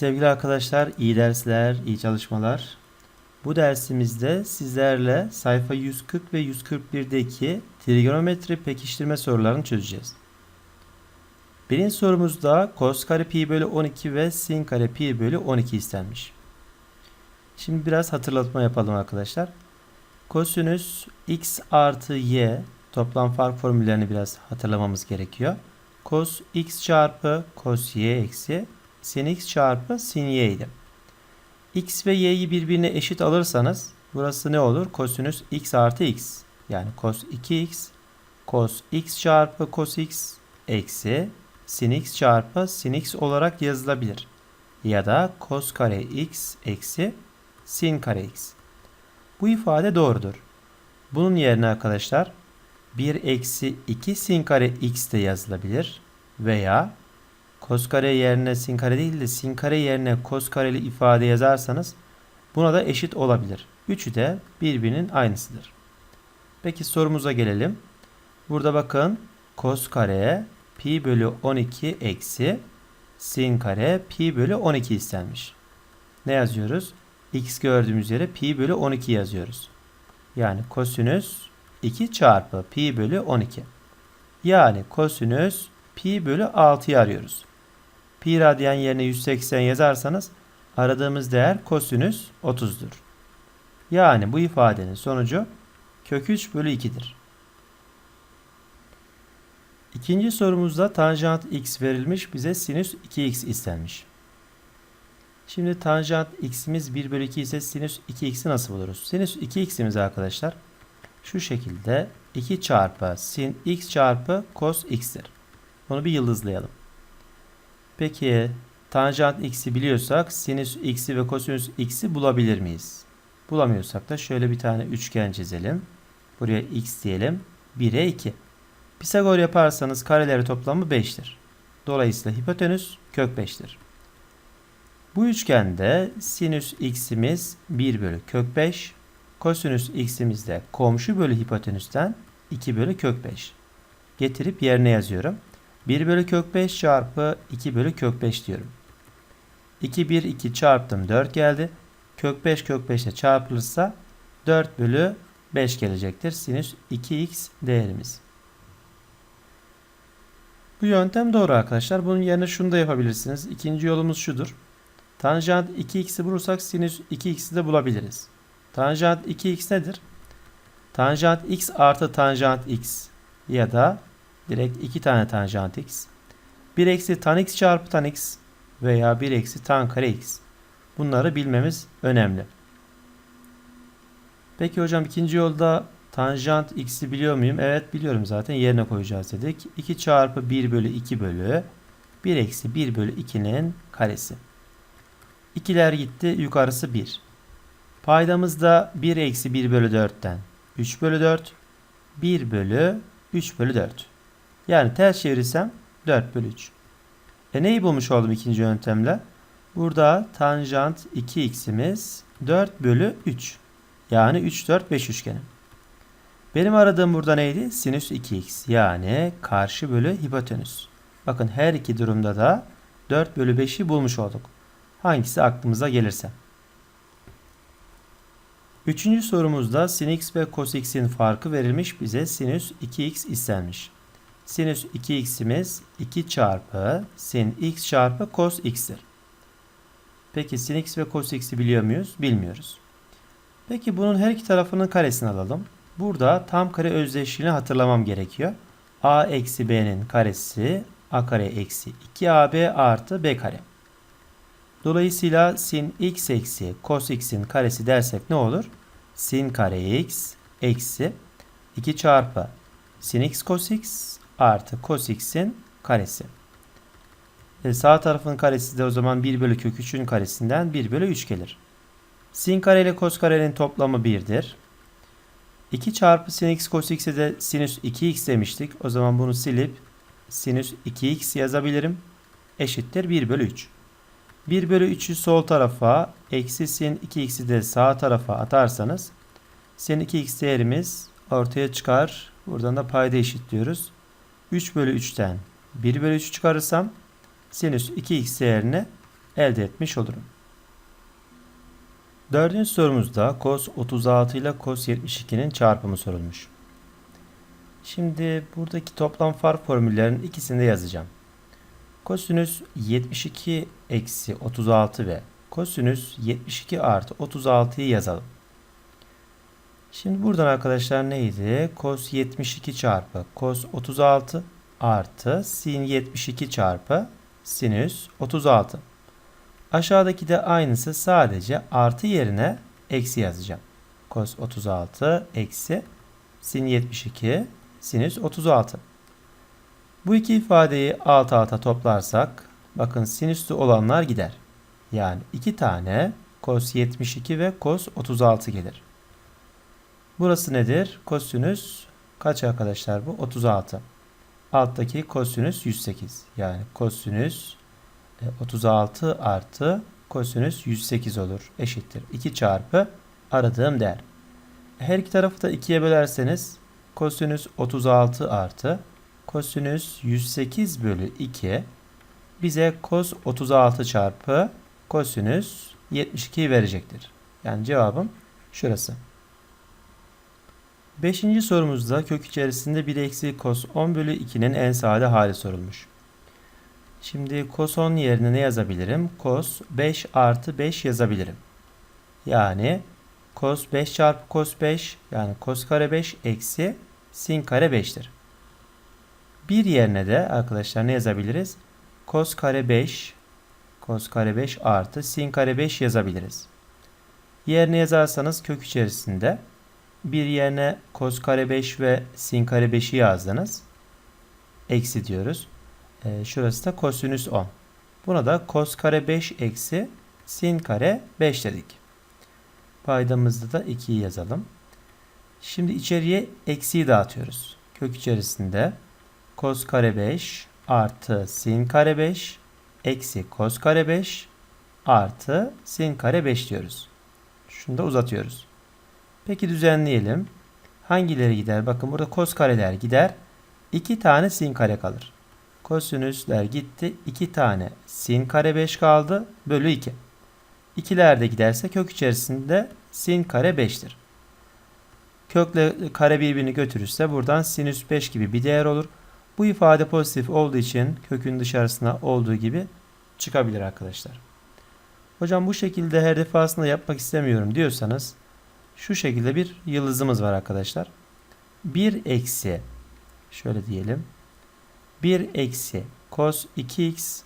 Sevgili arkadaşlar, iyi dersler, iyi çalışmalar. Bu dersimizde sizlerle sayfa 140 ve 141'deki trigonometri pekiştirme sorularını çözeceğiz. Birinci sorumuzda cos kare pi bölü 12 ve sin kare pi bölü 12 istenmiş. Şimdi biraz hatırlatma yapalım arkadaşlar. Kosinüs x artı y toplam fark formüllerini biraz hatırlamamız gerekiyor. Cos x çarpı cos y eksi sin x çarpı sin y idi. x ve y'yi birbirine eşit alırsanız burası ne olur? Kosinüs x artı x. Yani cos 2x cos x çarpı cos x eksi sin x çarpı sin x olarak yazılabilir. Ya da cos kare x eksi sin kare x. Bu ifade doğrudur. Bunun yerine arkadaşlar 1 eksi 2 sin kare x de yazılabilir. Veya Kos kare yerine sin kare değil de sin kare yerine kos kareli ifade yazarsanız buna da eşit olabilir. Üçü de birbirinin aynısıdır. Peki sorumuza gelelim. Burada bakın kos kare pi bölü 12 eksi sin kare pi bölü 12 istenmiş. Ne yazıyoruz? x gördüğümüz yere pi bölü 12 yazıyoruz. Yani kosinüs 2 çarpı pi bölü 12. Yani kosinüs pi bölü 6'yı arıyoruz. Pi radyan yerine 180 yazarsanız aradığımız değer kosinüs 30'dur. Yani bu ifadenin sonucu kök 3 bölü 2'dir. İkinci sorumuzda tanjant x verilmiş bize sinüs 2x istenmiş. Şimdi tanjant x'imiz 1 bölü 2 ise sinüs 2x'i nasıl buluruz? Sinüs 2x'imiz arkadaşlar şu şekilde 2 çarpı sin x çarpı cos x'tir. Bunu bir yıldızlayalım. Peki tanjant x'i biliyorsak sinüs x'i ve kosinüs x'i bulabilir miyiz? Bulamıyorsak da şöyle bir tane üçgen çizelim. Buraya x diyelim. 1'e 2. Pisagor yaparsanız kareleri toplamı 5'tir. Dolayısıyla hipotenüs kök 5'tir. Bu üçgende sinüs x'imiz 1 bölü kök 5. Kosinüs x'imiz de komşu bölü hipotenüsten 2 bölü kök 5. Getirip yerine yazıyorum. 1 bölü kök 5 çarpı 2 bölü kök 5 diyorum. 2 1 2 çarptım 4 geldi. Kök 5 kök 5 ile çarpılırsa 4 bölü 5 gelecektir. Sinüs 2x değerimiz. Bu yöntem doğru arkadaşlar. Bunun yerine şunu da yapabilirsiniz. İkinci yolumuz şudur. Tanjant 2x'i bulursak sinüs 2x'i de bulabiliriz. Tanjant 2x nedir? Tanjant x artı tanjant x ya da direkt 2 tane tanjant x. 1 eksi tan x çarpı tan x veya 1 eksi tan kare x. Bunları bilmemiz önemli. Peki hocam ikinci yolda tanjant x'i biliyor muyum? Evet biliyorum zaten yerine koyacağız dedik. 2 çarpı 1 bölü 2 bölü 1 eksi 1 bölü 2'nin karesi. İkiler gitti yukarısı 1. Paydamızda 1 eksi 1 bölü 4'ten 3 bölü 4 1 bölü 3 bölü 4. Yani ters çevirirsem 4 bölü 3. E neyi bulmuş oldum ikinci yöntemle? Burada tanjant 2x'imiz 4 bölü 3. Yani 3, 4, 5 üçgeni. Benim aradığım burada neydi? Sinüs 2x. Yani karşı bölü hipotenüs. Bakın her iki durumda da 4 bölü 5'i bulmuş olduk. Hangisi aklımıza gelirse. Üçüncü sorumuzda sin x ve cos x'in farkı verilmiş bize sinüs 2x istenmiş. Sinüs 2x'imiz 2 çarpı sin x çarpı cos x'tir. Peki sin x ve cos x'i biliyor muyuz? Bilmiyoruz. Peki bunun her iki tarafının karesini alalım. Burada tam kare özdeşliğini hatırlamam gerekiyor. a eksi b'nin karesi a kare eksi 2ab artı b kare. Dolayısıyla sin x eksi cos x'in karesi dersek ne olur? Sin kare x eksi 2 çarpı sin x cos x artı cos x'in karesi. E sağ tarafın karesi de o zaman 1 bölü kök 3'ün karesinden 1 bölü 3 gelir. Sin kare ile cos karenin toplamı 1'dir. 2 çarpı sin x cos x'e de sinüs 2x demiştik. O zaman bunu silip sinüs 2x yazabilirim. Eşittir 1 bölü 3. 1 bölü 3'ü sol tarafa eksi sin 2x'i de sağ tarafa atarsanız sin 2x değerimiz ortaya çıkar. Buradan da payda eşitliyoruz. 3 bölü 3'ten 1 bölü 3 çıkarırsam sinüs 2x değerini elde etmiş olurum. Dördüncü sorumuzda cos 36 ile cos 72'nin çarpımı sorulmuş. Şimdi buradaki toplam fark formüllerinin ikisini de yazacağım. Kosinüs 72 eksi 36 ve kosinüs 72 artı 36'yı yazalım. Şimdi buradan arkadaşlar neydi? Cos 72 çarpı cos 36 artı sin 72 çarpı sinüs 36. Aşağıdaki de aynısı sadece artı yerine eksi yazacağım. Cos 36 eksi sin 72 sinüs 36. Bu iki ifadeyi alt alta toplarsak bakın sinüslü olanlar gider. Yani iki tane cos 72 ve cos 36 gelir. Burası nedir? Kosinüs kaç arkadaşlar bu? 36. Alttaki kosinüs 108. Yani kosinüs 36 e, artı kosinüs 108 olur. Eşittir. 2 çarpı aradığım değer. Her iki tarafı da 2'ye bölerseniz kosinüs 36 artı kosinüs 108 bölü 2 bize kos 36 çarpı kosinüs 72 verecektir. Yani cevabım şurası. Beşinci sorumuzda kök içerisinde 1 eksi kos 10 bölü 2'nin en sade hali sorulmuş. Şimdi kos 10 yerine ne yazabilirim? Kos 5 artı 5 yazabilirim. Yani kos 5 çarpı kos 5 yani kos kare 5 eksi sin kare 5'tir. Bir yerine de arkadaşlar ne yazabiliriz? Kos kare 5 kos kare 5 artı sin kare 5 yazabiliriz. Yerine yazarsanız kök içerisinde bir yerine kos kare 5 ve sin kare 5'i yazdınız. Eksi diyoruz. E, şurası da kosinüs 10. Buna da kos kare 5 eksi sin kare 5 dedik. Paydamızda da 2'yi yazalım. Şimdi içeriye eksiyi dağıtıyoruz. Kök içerisinde kos kare 5 artı sin kare 5 eksi kos kare 5 artı sin kare 5 diyoruz. Şunu da uzatıyoruz. Peki düzenleyelim. Hangileri gider? Bakın burada kos kareler gider. 2 tane sin kare kalır. Kosinüsler gitti. 2 tane sin kare 5 kaldı. Bölü 2. İkiler de giderse kök içerisinde sin kare 5'tir. Kökle kare birbirini götürürse buradan sinüs 5 gibi bir değer olur. Bu ifade pozitif olduğu için kökün dışarısına olduğu gibi çıkabilir arkadaşlar. Hocam bu şekilde her defasında yapmak istemiyorum diyorsanız şu şekilde bir yıldızımız var arkadaşlar. 1 eksi şöyle diyelim. 1 eksi cos 2x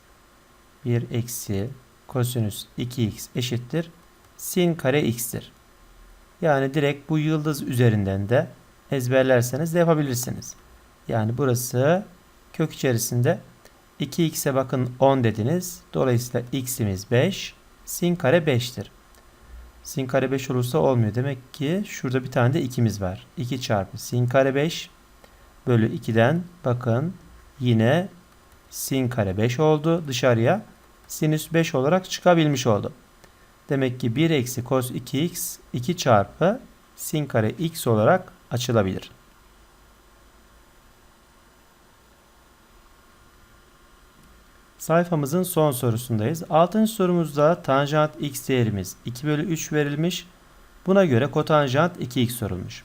1 eksi kosinüs 2x eşittir. Sin kare x'tir. Yani direkt bu yıldız üzerinden de ezberlerseniz de yapabilirsiniz. Yani burası kök içerisinde 2x'e bakın 10 dediniz. Dolayısıyla x'imiz 5. Sin kare 5'tir. Sin kare 5 olursa olmuyor. Demek ki şurada bir tane de 2'miz var. 2 çarpı sin kare 5 bölü 2'den bakın yine sin kare 5 oldu. Dışarıya sinüs 5 olarak çıkabilmiş oldu. Demek ki 1 eksi cos 2x 2 çarpı sin kare x olarak açılabilir. Sayfamızın son sorusundayız. Altıncı sorumuzda tanjant x değerimiz 2 bölü 3 verilmiş. Buna göre kotanjant 2x sorulmuş.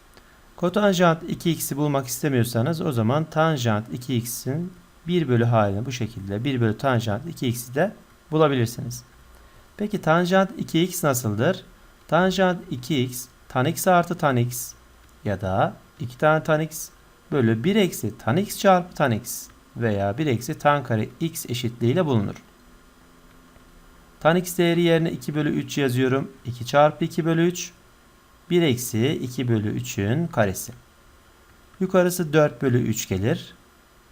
Kotanjant 2x'i bulmak istemiyorsanız o zaman tanjant 2x'in 1 bölü halini bu şekilde 1 bölü tanjant 2x'i de bulabilirsiniz. Peki tanjant 2x nasıldır? Tanjant 2x tan x artı tan x ya da 2 tane tan x bölü 1 eksi tan x çarpı tan x veya 1 eksi tan kare x eşitliğiyle bulunur. Tan x değeri yerine 2 bölü 3 yazıyorum. 2 çarpı 2 bölü 3 1 eksi 2 bölü 3'ün karesi. Yukarısı 4 bölü 3 gelir.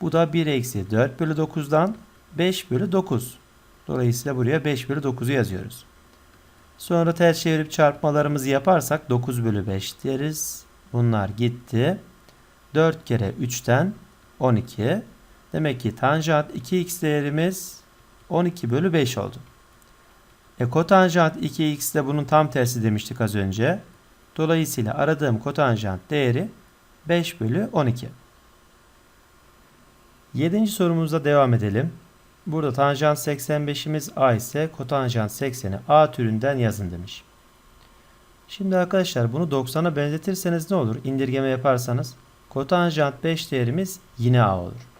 Bu da 1 eksi 4 bölü 9'dan 5 bölü 9. Dolayısıyla buraya 5 bölü 9'u yazıyoruz. Sonra ters çevirip çarpmalarımızı yaparsak 9 bölü 5 deriz. Bunlar gitti. 4 kere 3'ten 12. Demek ki tanjant 2x değerimiz 12 bölü 5 oldu. E kotanjant 2x de bunun tam tersi demiştik az önce. Dolayısıyla aradığım kotanjant değeri 5 bölü 12. Yedinci sorumuzda devam edelim. Burada tanjant 85'imiz A ise kotanjant 80'i A türünden yazın demiş. Şimdi arkadaşlar bunu 90'a benzetirseniz ne olur? İndirgeme yaparsanız kotanjant 5 değerimiz yine A olur.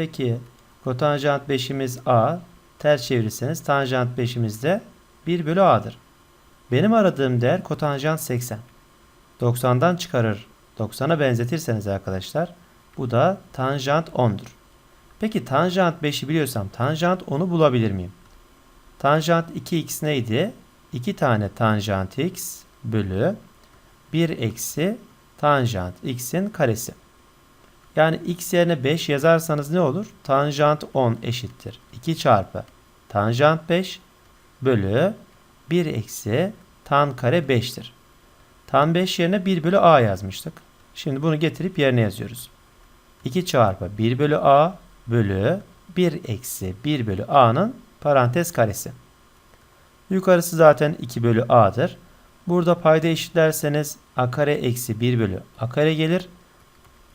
Peki kotanjant 5'imiz A ters çevirirseniz tanjant 5'imiz de 1 bölü A'dır. Benim aradığım değer kotanjant 80. 90'dan çıkarır 90'a benzetirseniz arkadaşlar bu da tanjant 10'dur. Peki tanjant 5'i biliyorsam tanjant 10'u bulabilir miyim? Tanjant 2x neydi? 2 tane tanjant x bölü 1 eksi tanjant x'in karesi. Yani x yerine 5 yazarsanız ne olur? Tanjant 10 eşittir. 2 çarpı tanjant 5 bölü 1 eksi tan kare 5'tir. Tan 5 yerine 1 bölü a yazmıştık. Şimdi bunu getirip yerine yazıyoruz. 2 çarpı 1 bölü a bölü 1 eksi 1 bölü a'nın parantez karesi. Yukarısı zaten 2 bölü a'dır. Burada payda eşitlerseniz a kare eksi 1 bölü a kare gelir.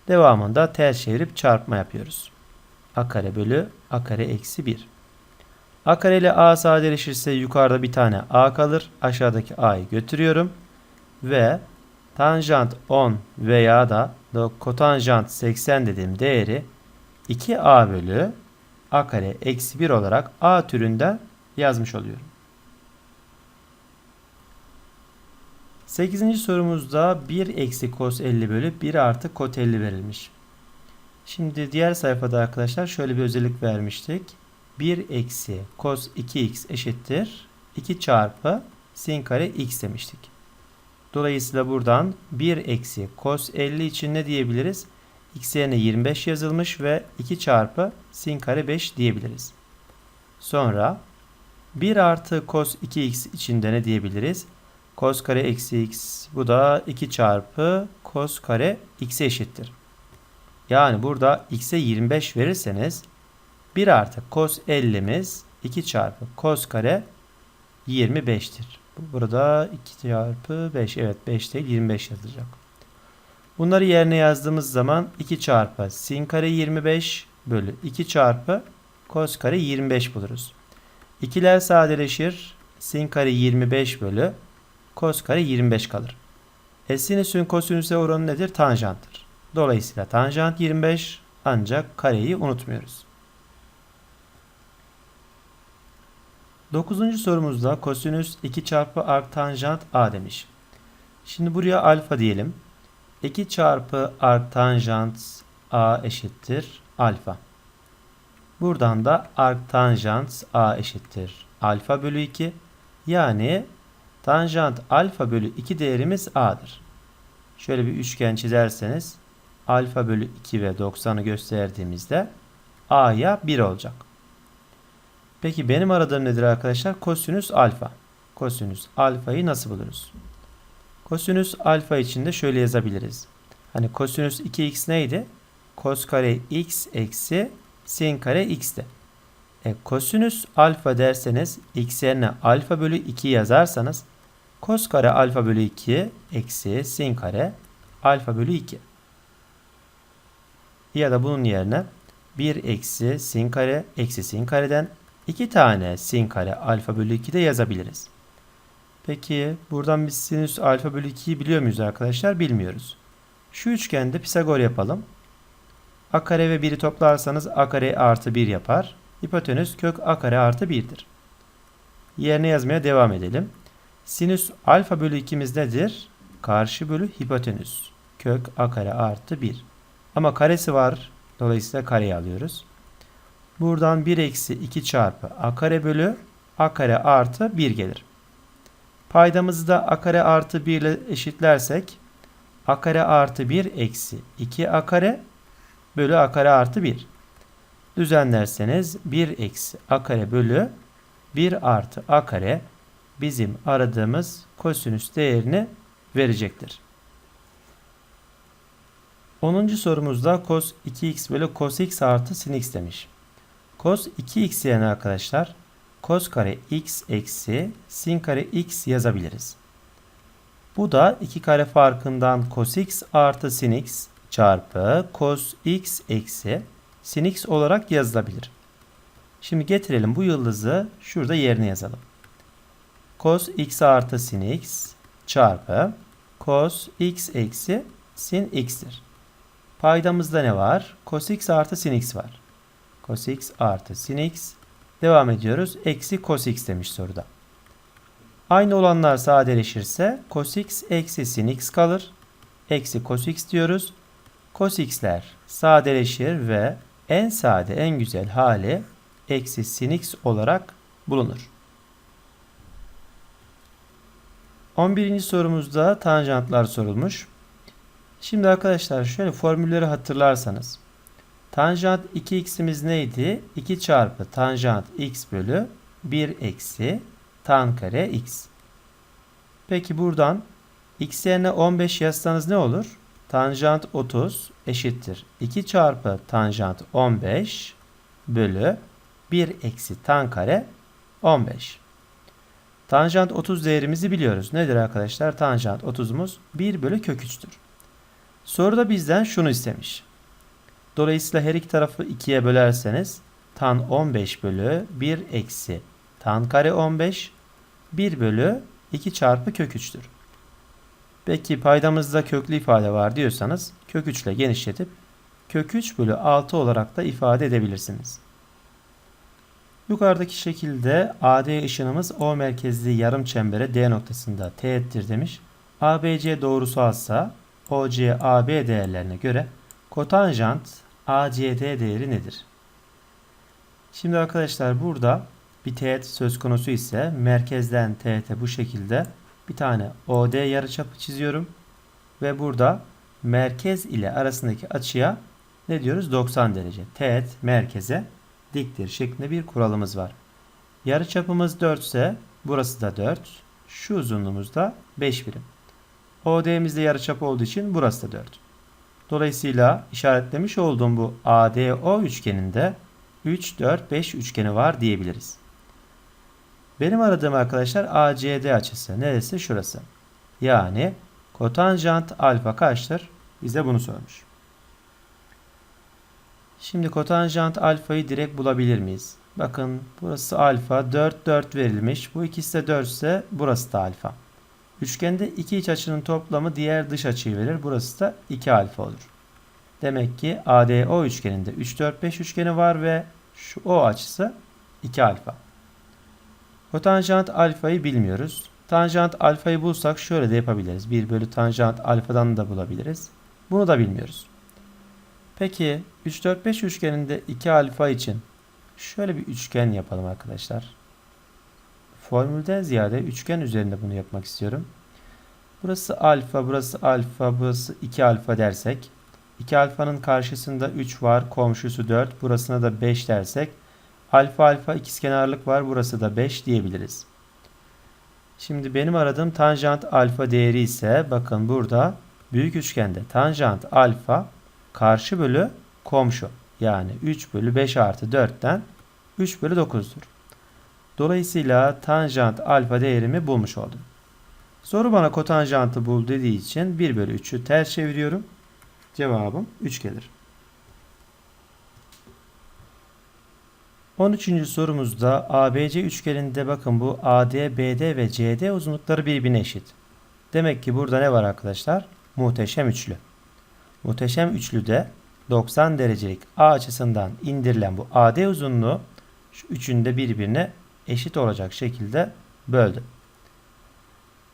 Devamında ters çevirip çarpma yapıyoruz. a kare bölü a kare eksi 1. a kare ile a sadeleşirse yukarıda bir tane a kalır. Aşağıdaki a'yı götürüyorum. Ve tanjant 10 veya da kotanjant 80 dediğim değeri 2a bölü a kare eksi 1 olarak a türünden yazmış oluyorum. 8. sorumuzda 1 eksi cos 50 bölü 1 artı kot 50 verilmiş. Şimdi diğer sayfada arkadaşlar şöyle bir özellik vermiştik. 1 eksi cos 2x eşittir 2 çarpı sin kare x demiştik. Dolayısıyla buradan 1 eksi cos 50 için ne diyebiliriz? x yerine 25 yazılmış ve 2 çarpı sin kare 5 diyebiliriz. Sonra 1 artı cos 2x içinde ne diyebiliriz? Cos kare eksi x bu da 2 çarpı cos kare x'e eşittir. Yani burada x'e 25 verirseniz 1 artı cos 50'miz 2 çarpı cos kare 25'tir. Burada 2 çarpı 5 evet 5 değil 25 yazacak. Bunları yerine yazdığımız zaman 2 çarpı sin kare 25 bölü 2 çarpı cos kare 25 buluruz. İkiler sadeleşir. Sin kare 25 bölü cos kare 25 kalır. E sinüsün kosinüse oranı nedir? Tanjanttır. Dolayısıyla tanjant 25 ancak kareyi unutmuyoruz. Dokuzuncu sorumuzda kosinüs 2 çarpı arctanjant a demiş. Şimdi buraya alfa diyelim. 2 çarpı arctanjant a eşittir alfa. Buradan da arctanjant a eşittir alfa bölü 2. Yani tanjant alfa bölü 2 değerimiz a'dır. Şöyle bir üçgen çizerseniz alfa bölü 2 ve 90'ı gösterdiğimizde a'ya 1 olacak. Peki benim aradığım nedir arkadaşlar? Kosinüs alfa. Kosinüs alfayı nasıl buluruz? Kosinüs alfa için de şöyle yazabiliriz. Hani kosinüs 2x neydi? Kos kare x eksi sin kare x'ti. E, kosinüs alfa derseniz x yerine alfa bölü 2 yazarsanız kos kare alfa bölü 2 eksi sin kare alfa bölü 2. Ya da bunun yerine 1 eksi sin kare eksi sin kareden 2 tane sin kare alfa bölü 2 de yazabiliriz. Peki buradan biz sinüs alfa bölü 2'yi biliyor muyuz arkadaşlar? Bilmiyoruz. Şu üçgende Pisagor yapalım. A kare ve 1'i toplarsanız A kare artı 1 yapar. Hipotenüs kök A kare artı 1'dir. Yerine yazmaya devam edelim. Sinüs alfa bölü 2'miz nedir? Karşı bölü hipotenüs. Kök A kare artı 1. Ama karesi var. Dolayısıyla kareyi alıyoruz. Buradan 1 eksi 2 çarpı A kare bölü A kare artı 1 gelir. Paydamızı da a kare artı 1 ile eşitlersek a kare artı 1 eksi 2 a kare bölü a kare artı 1. Düzenlerseniz 1 eksi a kare bölü 1 artı a kare bizim aradığımız kosinüs değerini verecektir. 10. sorumuzda cos 2x bölü cos x artı sin x demiş. Cos 2x yani arkadaşlar cos kare x eksi sin kare x yazabiliriz. Bu da iki kare farkından cos x artı sin x çarpı cos x eksi sin x olarak yazılabilir. Şimdi getirelim bu yıldızı şurada yerine yazalım. Cos x artı sin x çarpı cos x eksi sin x'tir. Paydamızda ne var? Cos x artı sin x var. Cos x artı sin x. Devam ediyoruz. Eksi cos x demiş soruda. Aynı olanlar sadeleşirse cos x eksi sin x kalır. Eksi cos x diyoruz. Cos x'ler sadeleşir ve en sade en güzel hali eksi sin x olarak bulunur. 11. sorumuzda tanjantlar sorulmuş. Şimdi arkadaşlar şöyle formülleri hatırlarsanız. Tanjant 2x'imiz neydi? 2 çarpı tanjant x bölü 1 eksi tan kare x. Peki buradan x yerine 15 yazsanız ne olur? Tanjant 30 eşittir. 2 çarpı tanjant 15 bölü 1 eksi tan kare 15. Tanjant 30 değerimizi biliyoruz. Nedir arkadaşlar? Tanjant 30'umuz 1 bölü kök 3'tür. Soruda bizden şunu istemiş. Dolayısıyla her iki tarafı 2'ye bölerseniz tan 15 bölü 1 eksi tan kare 15 1 bölü 2 çarpı kök 3'tür. Peki paydamızda köklü ifade var diyorsanız kök 3 ile genişletip kök 3 bölü 6 olarak da ifade edebilirsiniz. Yukarıdaki şekilde AD ışınımız O merkezli yarım çembere D noktasında teğettir demiş. ABC doğrusu alsa OC AB değerlerine göre kotanjant ACD değeri nedir? Şimdi arkadaşlar burada bir teğet söz konusu ise merkezden teğete bu şekilde bir tane OD yarıçapı çiziyorum. Ve burada merkez ile arasındaki açıya ne diyoruz? 90 derece. Teğet merkeze diktir şeklinde bir kuralımız var. Yarıçapımız 4 ise burası da 4. Şu uzunluğumuz da 5 birim. OD'miz de yarıçap olduğu için burası da 4. Dolayısıyla işaretlemiş olduğum bu ADO üçgeninde 3, 4, 5 üçgeni var diyebiliriz. Benim aradığım arkadaşlar ACD açısı. Neresi? Şurası. Yani kotanjant alfa kaçtır? Bize bunu sormuş. Şimdi kotanjant alfayı direkt bulabilir miyiz? Bakın burası alfa 4 4 verilmiş. Bu ikisi de 4 ise burası da alfa. Üçgende iki iç açının toplamı diğer dış açıyı verir. Burası da 2 alfa olur. Demek ki ADO üçgeninde 3 4 5 üçgeni var ve şu O açısı 2 alfa. Kotanjant alfayı bilmiyoruz. Tanjant alfayı bulsak şöyle de yapabiliriz. 1 bölü tanjant alfadan da bulabiliriz. Bunu da bilmiyoruz. Peki 3 4 5 üçgeninde 2 alfa için şöyle bir üçgen yapalım arkadaşlar. Formülden ziyade üçgen üzerinde bunu yapmak istiyorum. Burası alfa, burası alfa, burası 2 alfa dersek 2 alfanın karşısında 3 var, komşusu 4, burasına da 5 dersek alfa alfa ikizkenarlık var, burası da 5 diyebiliriz. Şimdi benim aradığım tanjant alfa değeri ise bakın burada büyük üçgende tanjant alfa karşı bölü komşu. Yani 3 bölü 5 artı 4'ten 3 bölü 9'dur. Dolayısıyla tanjant alfa değerimi bulmuş oldum. Soru bana kotanjantı bul dediği için 1 bölü 3'ü ters çeviriyorum. Cevabım 3 gelir. 13. sorumuzda ABC üçgeninde bakın bu AD, BD ve CD uzunlukları birbirine eşit. Demek ki burada ne var arkadaşlar? Muhteşem üçlü. Muhteşem üçlüde 90 derecelik A açısından indirilen bu AD uzunluğu şu üçünü de birbirine eşit olacak şekilde böldüm.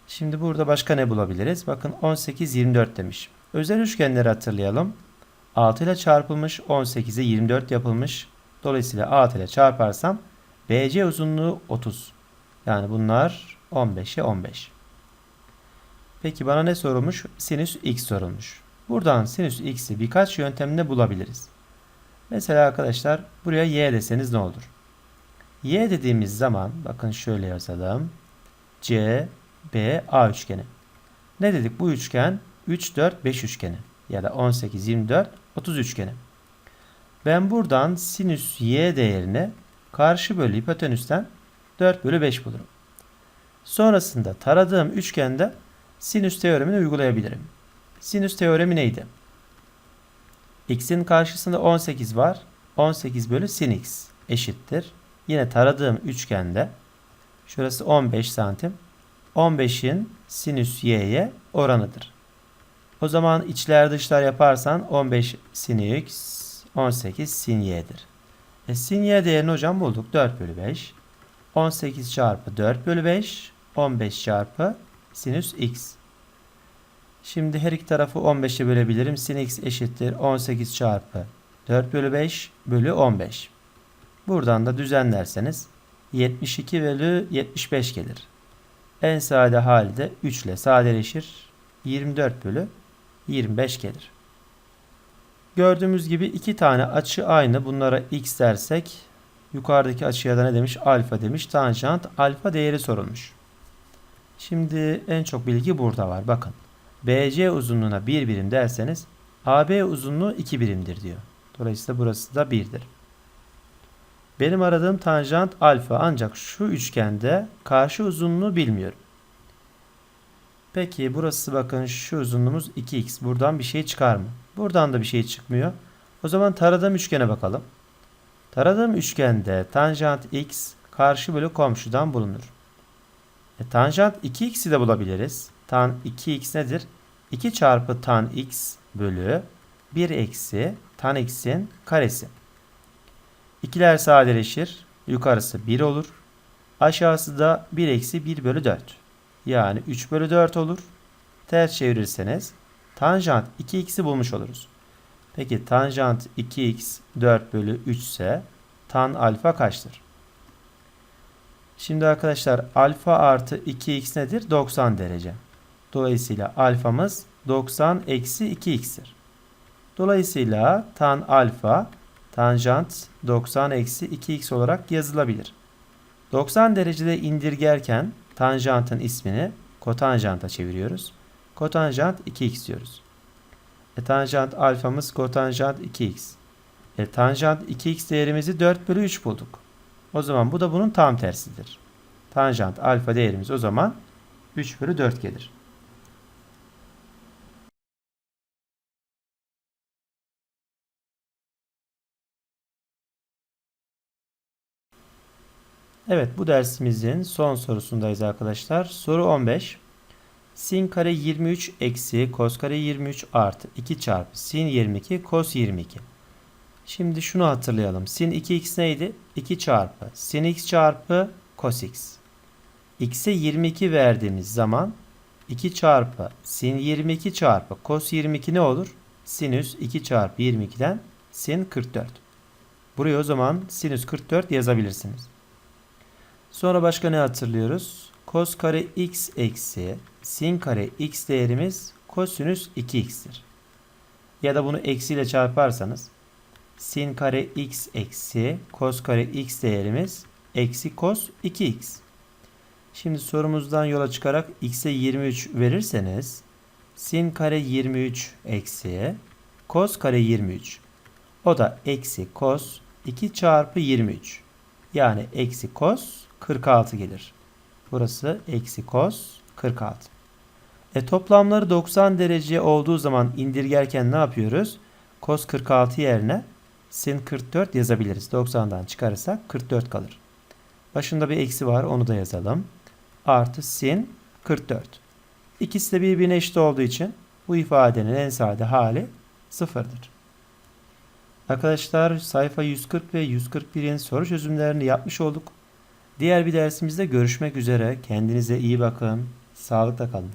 Şimdi burada başka ne bulabiliriz? Bakın 18 24 demiş. Özel üçgenleri hatırlayalım. 6 ile çarpılmış 18'e 24 yapılmış. Dolayısıyla 6 ile çarparsam BC uzunluğu 30. Yani bunlar 15'e 15. Peki bana ne sorulmuş? Sinüs x sorulmuş. Buradan sinüs x'i birkaç yöntemle bulabiliriz. Mesela arkadaşlar buraya y deseniz ne olur? Y dediğimiz zaman bakın şöyle yazalım. C, B, A üçgeni. Ne dedik bu üçgen? 3, 4, 5 üçgeni. Ya da 18, 24, 30 üçgeni. Ben buradan sinüs y değerini karşı bölü hipotenüsten 4 bölü 5 bulurum. Sonrasında taradığım üçgende sinüs teoremini uygulayabilirim. Sinüs teoremi neydi? X'in karşısında 18 var. 18 bölü sin x eşittir. Yine taradığım üçgende şurası 15 santim. 15'in sinüs y'ye oranıdır. O zaman içler dışlar yaparsan 15 sin x 18 sin y'dir. E, sin y değerini hocam bulduk. 4 bölü 5. 18 çarpı 4 bölü 5. 15 çarpı sinüs x. Şimdi her iki tarafı 15'e bölebilirim. Sin x eşittir 18 çarpı 4 bölü 5 bölü 15. Buradan da düzenlerseniz 72 bölü 75 gelir. En sade hali de 3 ile sadeleşir. 24 bölü 25 gelir. Gördüğümüz gibi iki tane açı aynı. Bunlara x dersek yukarıdaki açıya da ne demiş? Alfa demiş. Tanjant alfa değeri sorulmuş. Şimdi en çok bilgi burada var. Bakın. BC uzunluğuna 1 birim derseniz AB uzunluğu 2 birimdir diyor. Dolayısıyla burası da 1'dir. Benim aradığım tanjant alfa ancak şu üçgende karşı uzunluğu bilmiyorum. Peki burası bakın şu uzunluğumuz 2x. Buradan bir şey çıkar mı? Buradan da bir şey çıkmıyor. O zaman taradığım üçgene bakalım. Taradığım üçgende tanjant x karşı bölü komşudan bulunur. E, tanjant 2x'i de bulabiliriz. Tan 2x nedir? 2 çarpı tan x bölü 1 eksi tan x'in karesi. İkiler sadeleşir. Yukarısı 1 olur. Aşağısı da 1 eksi 1 bölü 4. Yani 3 bölü 4 olur. Ters çevirirseniz tanjant 2x'i bulmuş oluruz. Peki tanjant 2x 4 bölü 3 ise tan alfa kaçtır? Şimdi arkadaşlar alfa artı 2x nedir? 90 derece. Dolayısıyla alfamız 90 eksi 2x'tir. Dolayısıyla tan alfa tanjant 90 eksi 2x olarak yazılabilir. 90 derecede indirgerken tanjantın ismini kotanjanta çeviriyoruz. Kotanjant 2x diyoruz. E, tanjant alfamız kotanjant 2x. E, tanjant 2x değerimizi 4 bölü 3 bulduk. O zaman bu da bunun tam tersidir. Tanjant alfa değerimiz o zaman 3 bölü 4 gelir. Evet bu dersimizin son sorusundayız arkadaşlar. Soru 15. Sin kare 23 eksi kos kare 23 artı 2 çarpı sin 22 kos 22. Şimdi şunu hatırlayalım. Sin 2x neydi? 2 çarpı sin x çarpı cos x. x'e 22 verdiğimiz zaman 2 çarpı sin 22 çarpı cos 22 ne olur? Sinüs 2 çarpı 22'den sin 44. Buraya o zaman sinüs 44 yazabilirsiniz. Sonra başka ne hatırlıyoruz? Kos kare x eksi sin kare x değerimiz kosinüs 2x'tir. Ya da bunu eksiyle çarparsanız sin kare x eksi kos kare x değerimiz eksi kos 2x. Şimdi sorumuzdan yola çıkarak x'e 23 verirseniz sin kare 23 eksi kos kare 23. O da eksi kos 2 çarpı 23. Yani eksi kos 46 gelir. Burası eksi kos 46. E toplamları 90 derece olduğu zaman indirgerken ne yapıyoruz? Kos 46 yerine sin 44 yazabiliriz. 90'dan çıkarırsak 44 kalır. Başında bir eksi var onu da yazalım. Artı sin 44. İkisi de birbirine eşit olduğu için bu ifadenin en sade hali sıfırdır. Arkadaşlar sayfa 140 ve 141'in soru çözümlerini yapmış olduk. Diğer bir dersimizde görüşmek üzere. Kendinize iyi bakın. Sağlıkla kalın.